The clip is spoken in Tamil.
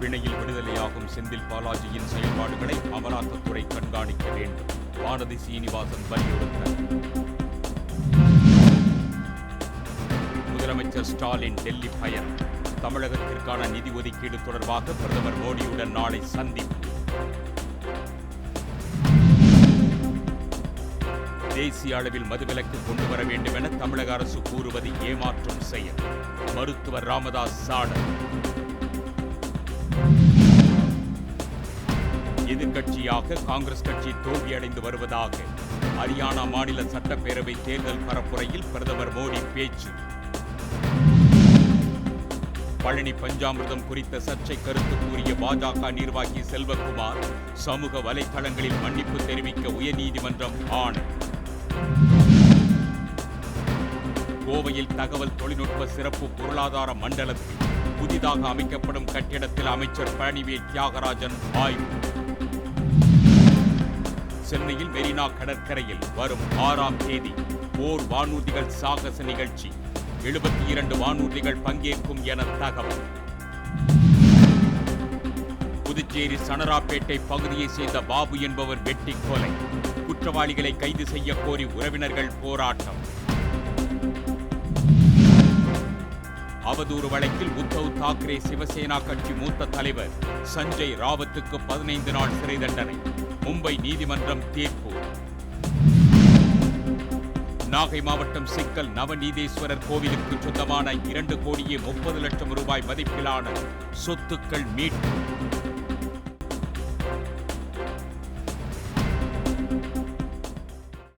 பிணையில் விடுதலையாகும் செந்தில் பாலாஜியின் செயல்பாடுகளை அமலாக்கத்துறை கண்காணிக்க வேண்டும். வானதி சீனிவாசன் வலியுறுத்தினார் முதலமைச்சர் ஸ்டாலின் டெல்லி பயணம். தமிழகத்திற்கான நிதி ஒதுக்கீடு தொடர்பாக பிரதமர் மோடியுடன் நாளை சந்திப்பு. தேசிய அளவில் மதுவிலக்கு கொண்டு வர வேண்டும் என தமிழக அரசு கூறுவது ஏமாற்றும் செயல். மருத்துவர் ராமதாஸ் சாடல். எதிர்கட்சியாக காங்கிரஸ் கட்சி தோல்வியடைந்து வருவதாக ஹரியானா மாநில சட்டப்பேரவை தேர்தல் பரப்புரையில் பிரதமர் மோடி பேச்சு. பழனி பஞ்சாமிர்தம் குறித்த சர்ச்சை கருத்து கூறிய பாஜக நிர்வாகி செல்வகுமார் சமூக வலைதளங்களில் மன்னிப்பு தெரிவிக்க உயர்நீதிமன்றம் ஆணை. கோவையில் தகவல் தொழில்நுட்ப சிறப்பு பொருளாதார மண்டலத்தில் புதிதாக அமைக்கப்படும் கட்டிடத்தில் அமைச்சர் பழனிவேல் தியாகராஜன் ஆய்வு. சென்னையில் மெரினா கடற்கரையில் வரும் ஆறாம் தேதி போர் வானூர்திகள் சாகச நிகழ்ச்சி. எழுபத்தி இரண்டு வானூர்திகள் பங்கேற்கும் என தகவல். புதுச்சேரி சனராப்பேட்டை பகுதியை சேர்ந்த பாபு என்பவர் வெட்டி கொலை. குற்றவாளிகளை கைது செய்ய கோரி உறவினர்கள் போராட்டம். அவதூறு வழக்கில் உத்தவ் தாக்கரே சிவசேனா கட்சி மூத்த தலைவர் சஞ்சய் ராவத்துக்கு பதினைந்து நாள் சிறை தண்டனை. மும்பை நீதிமன்றம் தீர்ப்பு. நாகை மாவட்டம் சிக்கல் நவநீதேஸ்வரர் கோவிலுக்கு சொந்தமான இரண்டு கோடியே முப்பது லட்சம் ரூபாய் மதிப்பிலான சொத்துக்கள் மீட்பு.